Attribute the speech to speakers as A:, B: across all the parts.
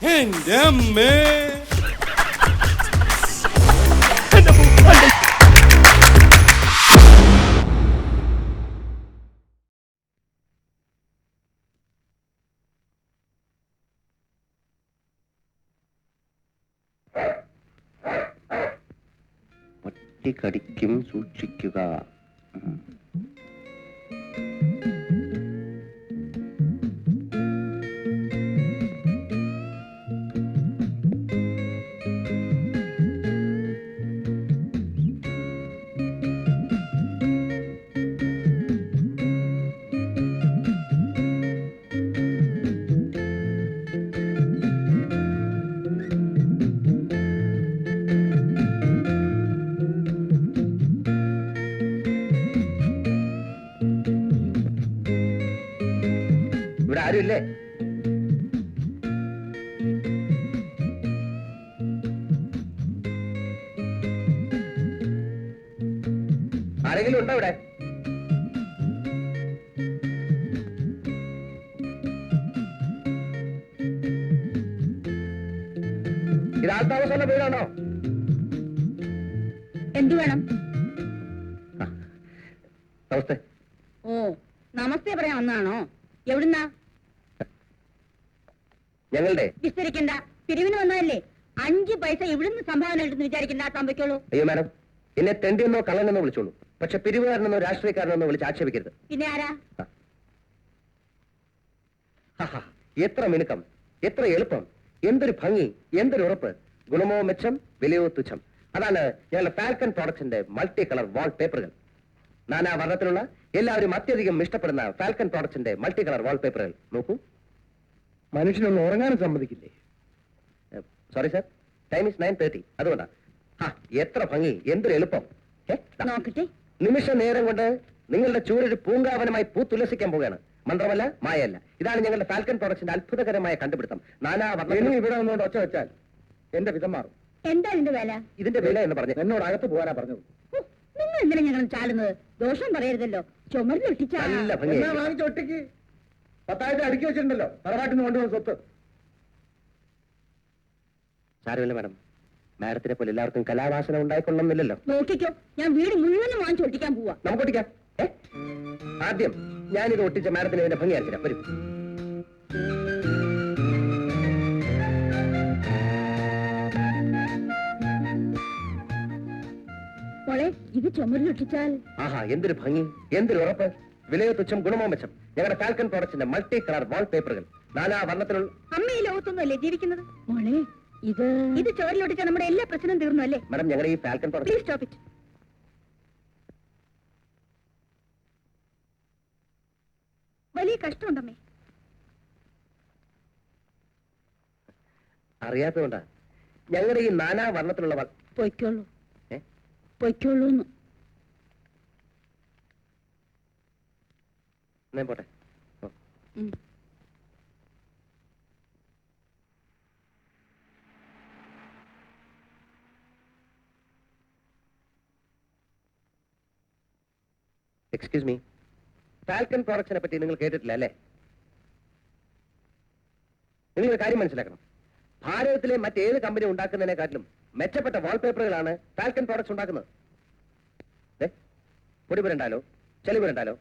A: എന്റെ അമ്മേ
B: പട്ടി കടിക്കും സൂക്ഷിക്കുക ആരെങ്കിലും ഉണ്ടോ ഇവിടെ? ഇത് ആൾത്താമസമുള്ള വീടാണോ?
C: എന്തു വേണം?
B: നമസ്തേ.
C: ഓ നമസ്തേ പറയാൻ വന്നാണോ എവിടുന്നാ?
B: ഞങ്ങളുടെ.
C: വിസ്തരിക്കണ്ട. പിരിവിന് വന്നതല്ലേ? അഞ്ച് പൈസ ഇവിടുന്ന് സംഭാവന കിട്ടുന്നു വിചാരിക്കണ്ട തമ്പയ്ക്കുള്ളൂ
B: അയ്യോ മാഡം. എന്നെ തെണ്ടിയെന്നോ കള്ളനെന്നോ വിളിച്ചോളൂ. പക്ഷെ പിരിവുകാരനെന്നോ രാഷ്ട്രീയക്കാരനെന്നോ വിളിച്ച് ആക്ഷേപിക്കരുത്.
C: പിന്നെ ആരാ?
B: എത്ര മിനുക്കം എത്ര എളുപ്പം എന്തൊരു ഭംഗി എന്തൊരു ഉറപ്പ്. ഗുണമോ മെച്ചം വിലയോ തുച്ഛം. അതാണ് ഞങ്ങളുടെ പാൽക്കൻ പ്രോഡക്ട്സിന്റെ മൾട്ടി കളർ വാൾ പേപ്പറുകൾ നാനാ വർണത്തിലുള്ള എല്ലാവരും അത്യധികം ഇഷ്ടപ്പെടുന്ന ഫാൽക്കൺ പ്രോഡക്ട്സിന്റെ മൾട്ടി കളർ വാൾ പേപ്പറുകൾ നോക്കൂ.
D: മനുഷ്യനൊന്ന് ഉറങ്ങാനും സമ്മതിക്കില്ലേ?
B: Sorry sir time is nine thirty അതുകൊണ്ടാ. ഹാ, എത്ര ഭംഗി എന്തൊരു എളുപ്പം.
C: നോക്കട്ടെ.
B: നിമിഷ നേരം കൊണ്ട് നിങ്ങളുടെ ചൂരൊരു പൂങ്കാവനമായി പൂത്തുലസിക്കാൻ പോവുകയാണ്. മന്ത്രമല്ല മായല്ല ഇതാണ് ഞങ്ങളുടെ ഫാൽക്കൺ പ്രൊഡക്ഷന്റെ അത്ഭുതകരമായ കണ്ടുപിടുത്തം. നാനാ
D: ഇനി ഇവിടെ നിന്നുകൊണ്ട് ഒച്ച വെച്ചാൽ എന്റെ വിധം മാറും.
C: എന്താ ഇതിന്റെ വില?
B: ഇതിന്റെ വില എന്ന് പറഞ്ഞു
D: എന്നോട് അകത്ത് പോകാനാ
C: പറഞ്ഞു നിങ്ങൾ എന്തിനാ ഞങ്ങൾ ചാടുന്നത് ദോഷം പറയരുതല്ലോ. ചുമരിലൊട്ടിച്ചാ
B: നല്ല
D: വാങ്ങിച്ച ഒറ്റയ്ക്ക് അടുക്കി വെച്ചിട്ടുണ്ടല്ലോ. തറവാട്ടിൽ നിന്ന് കൊണ്ടുവന്ന സ്വത്ത്.
B: സാരമില്ല മാഡം. മാഡത്തിനെ പോലെ എല്ലാവർക്കും കലാവാസന ഉണ്ടായിക്കൊള്ളുന്നില്ലല്ലോ
C: നോക്കിക്കോ ഞാൻ വീട് മുഴുവനും വാങ്ങിച്ചു ഒട്ടിക്കാൻ പോവാ.
B: നമുക്ക് ഒട്ടിക്കാം. ഏ? ആദ്യം ഞാനിത് ഒട്ടിച്ച മാഡത്തിന് ഇതിന്റെ ഭംഗി അറിയില്ല വരും.
C: മോളെ ഇത്
B: ആഹാ എന്തൊരു ഭംഗി. എന്തൊരു ഉറപ്പ്. വിലയോ തുച്ഛം ഗുണമോ മെച്ചം. ഞങ്ങളുടെ ഫാൽക്കൺ പ്രോഡക്ട്സിന്റെ മൾട്ടി കളർ വാൾ പേപ്പറുകൾ നാലാ വർണത്തിലുള്ള
C: അമ്മ ഈ അല്ലേ ജീവിക്കുന്നത്? മോളെ ഇത് ഇത് ചോരലൊടിച്ച നമ്മുടെ എല്ലാ പ്രശ്നവും തീർന്നു അല്ലേ?
B: മാഡം ഞങ്ങളുടെ ഈ ഫാൽക്കൺ
C: പ്ലീസ് സ്റ്റോപ്പ് ഇറ്റ് വലിയ കഷ്ടമുണ്ടമ്മേ.
B: അറിയാത്തതുകൊണ്ടാ. ഞങ്ങളുടെ ഈ നാനാ വർണത്തിലുള്ള വ-
C: പൊയ്ക്കോളൂ.
B: ഏ?
C: പൊയ്ക്കോളൂ
B: എന്നാ പോട്ടെ. ഓ. എക്സ്ക്യൂസ് മീ ഫാൽക്കൺ പ്രോഡക്ട്സിനെ പറ്റി നിങ്ങൾ കേട്ടിട്ടില്ല അല്ലേ? നിങ്ങൾ ഒരു കാര്യം മനസ്സിലാക്കണം. ഭാരതത്തിലെ മറ്റേത് കമ്പനി ഉണ്ടാക്കുന്നതിനെക്കാട്ടിലും മെച്ചപ്പെട്ട വാൾപേപ്പറുകളാണ് ഫാൽക്കൺ പ്രോഡക്ട്സ് ഉണ്ടാക്കുന്നത്. ദേ, പൊടി പുരണ്ടാലോ? ചെളി പുരണ്ടാലോ?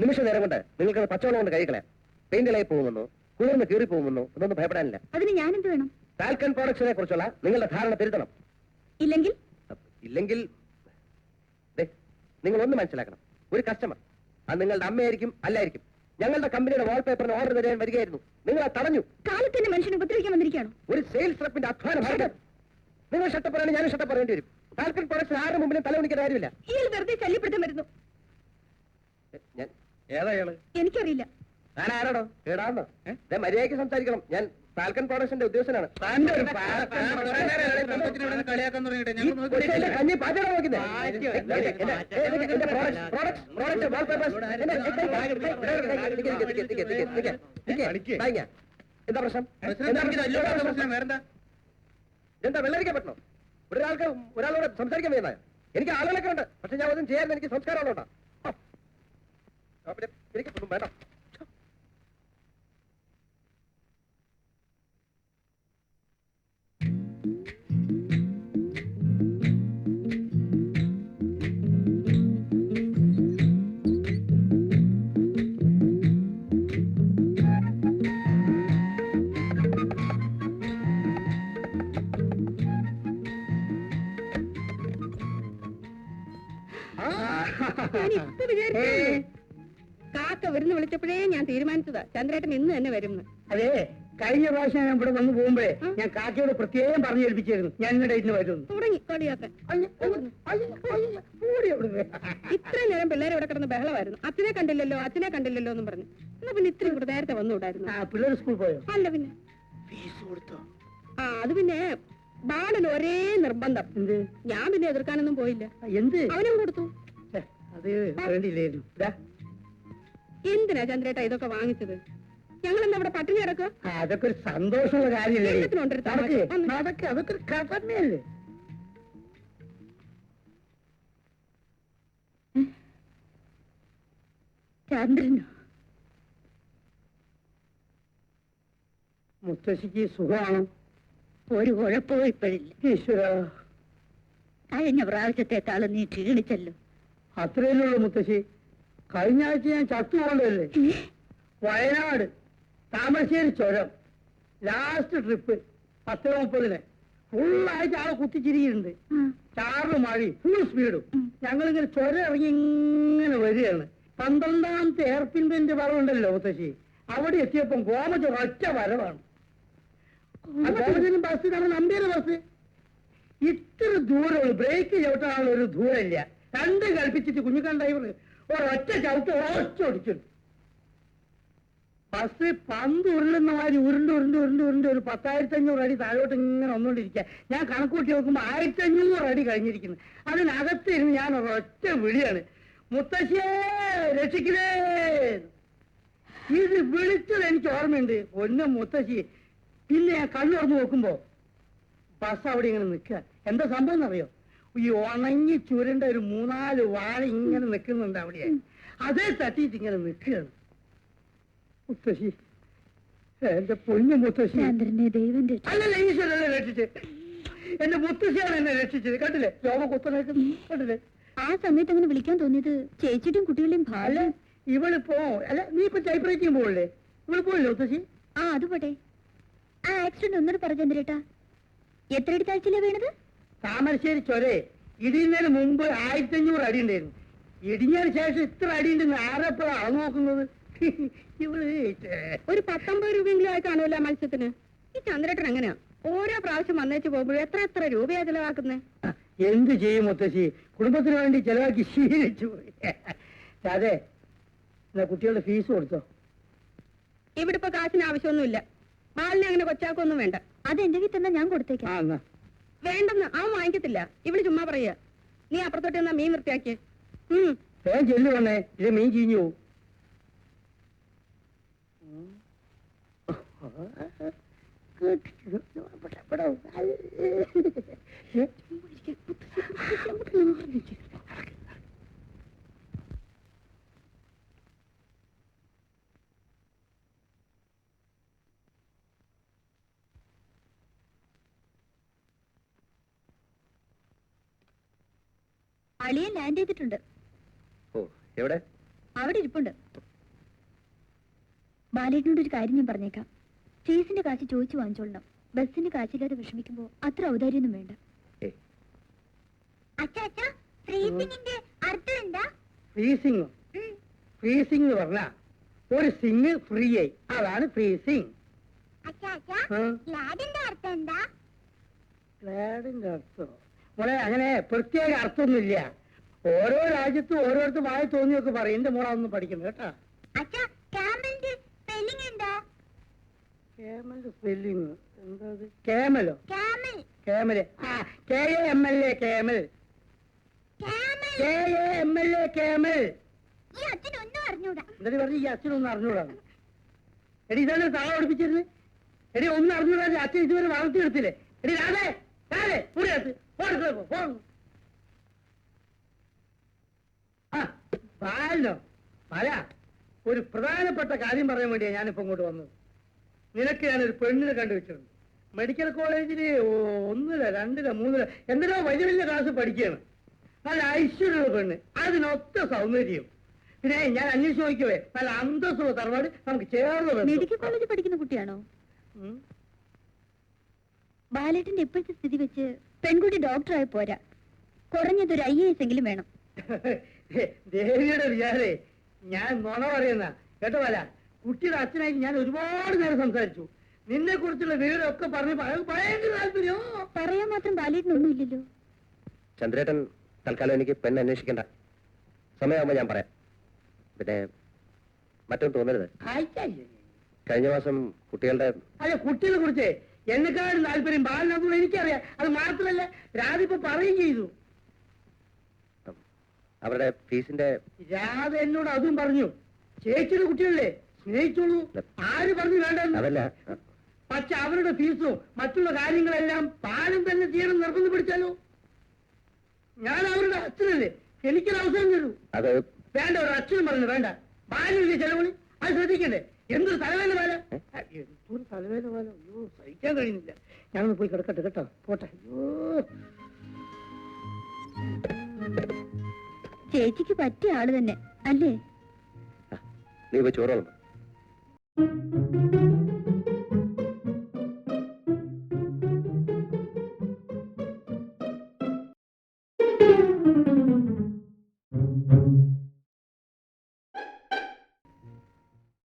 B: നിമിഷ നേരം കൊണ്ട് നിങ്ങൾക്ക് പച്ചവെള്ളം കൊണ്ട് കഴിക്കളയാം പെയിന്റിലായി പോകുന്നു കുളിർന്ന് കീറി പോകുന്നു ഇതൊന്നും ഭയപ്പെടാനില്ല.
C: അതിന് ഞാനെന്ത് വേണം?
B: ഫാൽക്കൺ പ്രോഡക്ട്സിനെ കുറിച്ചുള്ള നിങ്ങളുടെ ധാരണ തിരുത്തണം.
C: ഇല്ലെങ്കിൽ?
B: ഇല്ലെങ്കിൽ നിങ്ങൾ ഒന്ന് മനസ്സിലാക്കണം. ഒരു കസ്റ്റമർ അത് നിങ്ങളുടെ അമ്മയായിരിക്കും അല്ലായിരിക്കും. ഞങ്ങളുടെ കമ്പനിയുടെ വാൾപേപ്പറിന് ഓർഡർ തരാൻ വരികയായിരുന്നു. നിങ്ങൾ അത് തടഞ്ഞു.
C: കാലത്തിന്റെ മനുഷ്യനെ ഉപദ്രവിക്കാൻ വന്നിരിക്കുകയാണ്?
B: ഒരു സെയിൽസ് റെപ്പിന്റെ അധ്വാനം. നിങ്ങൾ ഷട്ടപ്പറാണ് ഞാൻ ഞാനും ഷട്ടപ്പ് പറയേണ്ടി വരും. ഫാൽക്കൺ പ്രോഡക്ട്സ് ആരുടെ മുമ്പിലും തലവണിക്കാൻ കാര്യമില്ല.
C: ഇയാൾ വെറുതെ ശല്യപ്പെടുത്താൻ വരുന്നു.
D: ഏതാ
C: എനിക്കറിയില്ല.
B: ഞാൻ ആരാടോ? കേടാന്നോ മര്യാദയ്ക്ക് സംസാരിക്കണം. ഞാൻ ഫാൽക്കൺ പ്രൊഡക്ഷന്റെ ഉദ്ദേശനാണ്. എന്താ പ്രശ്നം എന്താ വെള്ളരിക്കാൻ പറ്റണോ ഒരാൾക്ക് ഒരാളോട് സംസാരിക്കാൻ വേണ്ട എനിക്ക് ആളുകളൊക്കെ ഉണ്ട് പക്ഷെ ഞാൻ ഒന്നും ചെയ്യാൻ എനിക്ക് സംസ്കാരമുള്ളതാ പിന്നെ എനിക്ക് വേണ്ട
E: വിളിച്ചപ്പോഴേ ഞാൻ തീരുമാനിച്ചതാ. ചന്ദ്രേട്ടൻ ഇന്ന് തന്നെ വരുന്നു
F: അതെ കഴിഞ്ഞ പ്രാവശ്യം ഞാൻ ഇവിടെ വന്നു പോകുമ്പോഴേ. ഞാൻ കാക്കയോട് പ്രത്യേകം പറഞ്ഞു ഏൽപ്പിച്ചായിരുന്നു ഞാൻ ഇന്ന് ഡേറ്റിന് വരുന്നു.
E: തുടങ്ങി കളിയാക്കാൻ. ഇത്രയും നേരം പിള്ളേരെ ഇവിടെ കിടന്ന് ബഹളമായിരുന്നു. അച്ഛനെ കണ്ടില്ലല്ലോ അച്ഛനെ കണ്ടില്ലല്ലോ എന്നും പറഞ്ഞു. എന്നാ പിന്നെ ഇത്രയും കൂടെ നേരത്തെ വന്നുകൂടായിരുന്നു?
F: പിള്ളേർ സ്കൂൾ പോയോ?
E: അല്ല പിന്നെ.
F: ഫീസ് കൊടുത്തോ?
E: ആ അത് പിന്നെ ബാലൻ ഒരേ നിർബന്ധം. ഞാൻ പിന്നെ എതിർക്കാനൊന്നും പോയില്ല.
F: എന്ത്?
E: അവനും കൊടുത്തു.
F: അത് വേണ്ടിയില്ലായിരുന്നു.
E: എന്തിനാ ചന്ദ്രേട്ട ഇതൊക്കെ വാങ്ങിച്ചത്? ഞങ്ങൾ എന്താ ഇവിടെ പട്ടിണി കിടക്കുക?
F: അതൊക്കെ ഒരു സന്തോഷമുള്ള കാര്യമില്ലേ?
E: എല്ലാത്തിനും ഉണ്ടൊരു തമാശ.
F: നടക്ക്,
E: വന്ന്.
F: നടക്ക്, അതൊക്കെ ഒരു കഥ തന്നെയല്ലേ?
E: ചന്ദ്രനോ?
F: മുത്തശ്ശിക്ക് സുഖമാണ്?
E: ഒരു കുഴപ്പവും ഇപ്പോഴില്ല.
F: ഈശ്വര.
E: കഴിഞ്ഞ പ്രാവശ്യത്തെക്കാളും നീ ക്ഷീണിച്ചല്ലോ.
F: അത്രയല്ലുള്ളൂ മുത്തശ്ശി. കഴിഞ്ഞ ആഴ്ച ഞാൻ ചത്തുപോകണ്ടല്ലേ വയനാട് താമരശ്ശേരി ചുരം ലാസ്റ്റ് ട്രിപ്പ് പത്ത് മുപ്പതിന്. ഫുള്ളായിട്ട് ആളെ കുത്തിച്ചിരിക്കുന്നുണ്ട്. ചാറ് മഴയും ഫുൾ സ്പീഡും ഞങ്ങളിങ്ങനെ ചുരം ഇറങ്ങി ഇങ്ങനെ വരികയാണ്. പന്ത്രണ്ടാമത്തെ എയർപിൻന്റെ വരവുണ്ടല്ലോ മുത്തശ്ശി. അവിടെ എത്തിയപ്പം ഗോമജ ഒറ്റ വരവാണ്. ഗോമജനും ബസ് നമ്മുടെ നമ്പിയുടെ ബസ് ഇത്ര ദൂരമുള്ളൂ. ബ്രേക്ക് ചവിട്ടാനുള്ള ഒരു ദൂരമില്ല. രണ്ട് കൽപ്പിച്ചിട്ട് കുഞ്ഞുക്കാൻ ഡ്രൈവർ ഒരൊറ്റ ചവിട്ട് ഓടിച്ചു ബസ് പന്ത് ഉരുളുന്ന മാതിരി ഉരുണ്ട് ഉരുണ്ട് ഉരുണ്ട് ഉരുണ്ട് ഒരു പത്തായിരത്തി അഞ്ഞൂറ് അടി താഴോട്ട് ഇങ്ങനെ വന്നുകൊണ്ടിരിക്കുക ഞാൻ കണക്കൂട്ടി നോക്കുമ്പോൾ ആയിരത്തി അഞ്ഞൂറ് അടി കഴിഞ്ഞിരിക്കുന്നു. അതിനകത്ത് ഇരുന്ന് ഞാൻ ഒരൊറ്റ വിളിയാണ്. മുത്തശ്ശേ രക്ഷിക്കണേ. ഇത് വിളിച്ചത് എനിക്ക് ഓർമ്മയുണ്ട്. ഒന്ന് മുത്തശ്ശി. പിന്നെ ഞാൻ കണ്ണു തുറന്ന് നോക്കുമ്പോ ബസ് അവിടെ ഇങ്ങനെ നിൽക്കുക. എന്താ സംഭവം എന്നറിയോ? ഈ ഉണങ്ങി ചുരുണ്ട ഒരു മൂന്നാൽ വാഴ ഇങ്ങനെ നിൽക്കുന്നുണ്ട് അവിടെ അതേ തട്ടിയിട്ട് ഇങ്ങനെ നിൽക്കുകയാണ്. മുത്തശ്ശി എന്റെ പൊന്നു മുത്തശ്ശി.
E: ചന്ദ്രനെ ദൈവം
F: അല്ലല്ല ഈശ്വരല്ലേ രക്ഷിച്ച് എന്റെ മുത്തശ്ശിയാണ് എന്നെ രക്ഷിച്ചത്. കണ്ടില്ലേ? ലോക കുത്തനേക്കുന്നു കണ്ടില്ലേ?
E: ആ സമയത്ത് അങ്ങനെ വിളിക്കാൻ തോന്നിയത് ചേച്ചിയുടെയും കുട്ടികളുടെയും
F: അല്ല
E: ഭാര്യ
F: ഇവളിപ്പോ അല്ല നീ ഇപ്പൊ ടൈപ്പ് റൈറ്റിംഗ് പോകല്ലേ ഇവൾ പോയില്ലേ മുത്തശ്ശി?
E: ആ അത് പോട്ടെ. ആ ആക്സിഡന്റ് ഒന്നുകൂടെ പറ ചന്ദ്രേട്ടാ എത്ര അടി താഴ്ചയിലാ വീണത്?
F: താമരശ്ശേരി ചൊരെ ഇടിയുന്നതിന് മുമ്പ് ആയിരത്തി അഞ്ഞൂറ് അടി ഉണ്ടായിരുന്നു. ഇടിഞ്ഞതിന് ശേഷം ഇത്ര അടി ഉണ്ടെന്ന് ആരെപ്പോഴാണ് നോക്കുന്നത് ഇവൾ ഛേ.
E: ഒരു പത്തൊമ്പത് രൂപയെങ്കിലും ആയി കാണുമല്ലോ ആ മത്സ്യത്തിന്? ഈ ചന്ദ്രേട്ടൻ എങ്ങനെയാ? ഓരോ പ്രാവശ്യം വന്നേച്ച് പോകുമ്പോഴും എത്ര എത്ര രൂപയാ ചെലവാക്കുന്നേ?
F: എന്ത് ചെയ്യും മുത്തശ്ശി? കുടുംബത്തിന് വേണ്ടി ചെലവാക്കി ശീലിച്ചു പോയി. അതെ എന്നാ കുട്ടികളുടെ ഫീസ് കൊടുത്തോ?
E: ഇവിടെ ഇപ്പൊ കാശിന് ആവശ്യമൊന്നുമില്ല. ബാലിനെ അങ്ങനെ കൊച്ചാക്കൊന്നും വേണ്ട. അത് എന്റെ വീട്ടിൽ തന്നെ ഞാൻ കൊടുത്തേക്കാം.
F: ആ എന്നാ.
E: വേണ്ടെന്ന് അവൻ വാങ്ങിക്കത്തില്ല. ഇവിടെ ചുമ്മാ പറയുക. നീ അപ്പുറത്തോട്ട് എന്നാ മീൻ വൃത്തിയാക്കിയേ. ഉം.
F: വേഗം ചെല്ലു വന്നേ. ഇത് മീൻ ചീഞ്ഞു പോവും.
E: അളിയൻ ലാൻഡ് ചെയ്തിട്ടുണ്ട്.
B: ഓ എവിടെ?
E: അവിടെ ഇരിപ്പുണ്ട്. ബാലേട്ടനോട് ഒരു കാര്യം ഞാൻ പറഞ്ഞേക്കാം. ഫീസിന്റെ കാശ് ചോദിച്ചു വാങ്ങിച്ചോളണം. ബസ്സിന്റെ കാശില്ലാതെ വിഷമിക്കുമ്പോ അത്ര ഔദാര്യൊന്നും വേണ്ട.
F: ഫ്രീസിങ് ഫ്രീസിംഗ് എന്ന് പറഞ്ഞാ ഒരു സിംഗ് ഫ്രീ ആയി. അതാണ് ഫ്രീസിംഗ്
E: ലാഡിന്റെ അർത്ഥം എന്താ?
F: ഗ്ലാഡിന്റെ അർത്ഥം. മോളെ അങ്ങനെ പ്രത്യേക അർത്ഥമൊന്നുമില്ല. ഓരോ രാജ്യത്തും ഓരോരുത്തർ വായി തോന്നിയൊക്കെ പറയും. എന്റെ മോളെ ഒന്നും പഠിക്കുന്നു കേട്ടാ? സ്പെല്ലിങ് എന്താ? കേമലോ ആ K A M L A camel
E: camel
F: K A M L A camel എന്നിട്ട് പറഞ്ഞ് ഈ അച്ഛനൊന്നും അറിഞ്ഞൂടാണ് എടി ഇതാണ് താളം പഠിപ്പിച്ചിരുന്നത്. എടി ഒന്നും അറിഞ്ഞൂടാ. അച്ഛൻ ഇതുവരെ വളർത്തിയെടുത്തില്ലേ? എടി രാധേ പാലോ? ഒരു പ്രധാനപ്പെട്ട കാര്യം പറയാൻ വേണ്ടിയാ ഞാനിപ്പോ ഇങ്ങോട്ട് വന്നത്. നിനക്ക് ഞാനൊരു പെണ്ണിനെ കണ്ടുവച്ചിട്ടുണ്ട്. മെഡിക്കൽ കോളേജിൽ ഒന്നില രണ്ടില മൂന്നില എന്തിനോ വലിയ വലിയ ക്ലാസ് പഠിക്കുകയാണ്. നല്ല ഐശ്വര്യമുള്ള പെണ്ണ്. അതിനൊത്ത സൗന്ദര്യം. പിന്നെ ഞാൻ അന്വേഷിച്ച് നോക്കിയവേ നല്ല അന്തസ്സുള്ള തറവാട് നമുക്ക് ചേർന്ന്
E: മെഡിക്കൽ കോളേജിൽ പഠിക്കുന്ന കുട്ടിയാണോ. ബാലേട്ടന്റെ ഇപ്പോഴത്തെ സ്ഥിതി വെച്ച് പെൺകുട്ടി ഡോക്ടറായി പോരാ. കുറഞ്ഞത് ഒരു ഐ എസ് എങ്കിലും വേണം.
F: ദേവിയുടെ വിചാരേ. ഞാൻ നുണ പറയുന്ന കേട്ടോ വല കുട്ടിയുടെ അച്ഛനായി ഞാൻ ഒരുപാട് നേരം സംസാരിച്ചു. നിന്നെ കുറിച്ചുള്ള വിവരമൊക്കെ പറഞ്ഞ് ഭയങ്കര താല്പര്യം?
E: പറയാൻ മാത്രം ബാലേട്ടനൊന്നും ഇല്ലല്ലോ
B: ചന്ദ്രേട്ടൻ തൽക്കാലം എനിക്ക് പെണ്ണ് അന്വേഷിക്കണ്ട. സമയമാകുമ്പോ ഞാൻ പറയാം. പിന്നെ മറ്റൊന്നും തോന്നരുത്. കഴിഞ്ഞ മാസം കുട്ടികളുടെ
F: അല്ല കുട്ടികളെ കുറിച്ച്. എന്നെക്കാളും താല്പര്യം ബാലിനകത്തുള്ള എനിക്കറിയാം. അത് മാത്രമല്ല രാധ ഇപ്പൊ പറയുകയും ചെയ്തു.
B: അവരുടെ ഫീസിന്റെ
F: രാധ എന്നോട് അതും പറഞ്ഞു. ചേച്ചിയുടെ കുട്ടികളല്ലേ സ്നേഹിച്ചോളൂ. ആര് പറഞ്ഞു വേണ്ടെന്ന്?
B: അതല്ല.
F: പക്ഷെ അവരുടെ ഫീസും മറ്റുള്ള കാര്യങ്ങളെല്ലാം പാലം തന്നെ ചെയ്യണം നിർബന്ധം പിടിച്ചാലോ? ഞാൻ അവരുടെ അച്ഛനല്ലേ. എനിക്കൊരു അവസരം തരൂ.
B: അത്
F: വേണ്ട ഒരു അച്ഛനും പറഞ്ഞു വേണ്ട. ബാലിന്റെ ചെലവിളി അത് ശ്രദ്ധിക്കണ്ടേ? എന്തൊരു തലവേദന പോലെ എന്തൊരു തലവേദന പോലെ അയ്യോ സഹിക്കാൻ കഴിയുന്നില്ല. ഞാനൊന്ന് പോയി കിടക്കട്ടെ കേട്ടോ. പോട്ടെ. അയ്യോ.
E: ചേച്ചിക്ക് പറ്റിയ ആൾ തന്നെ. അല്ലേ?
B: നീ ചോറോളം.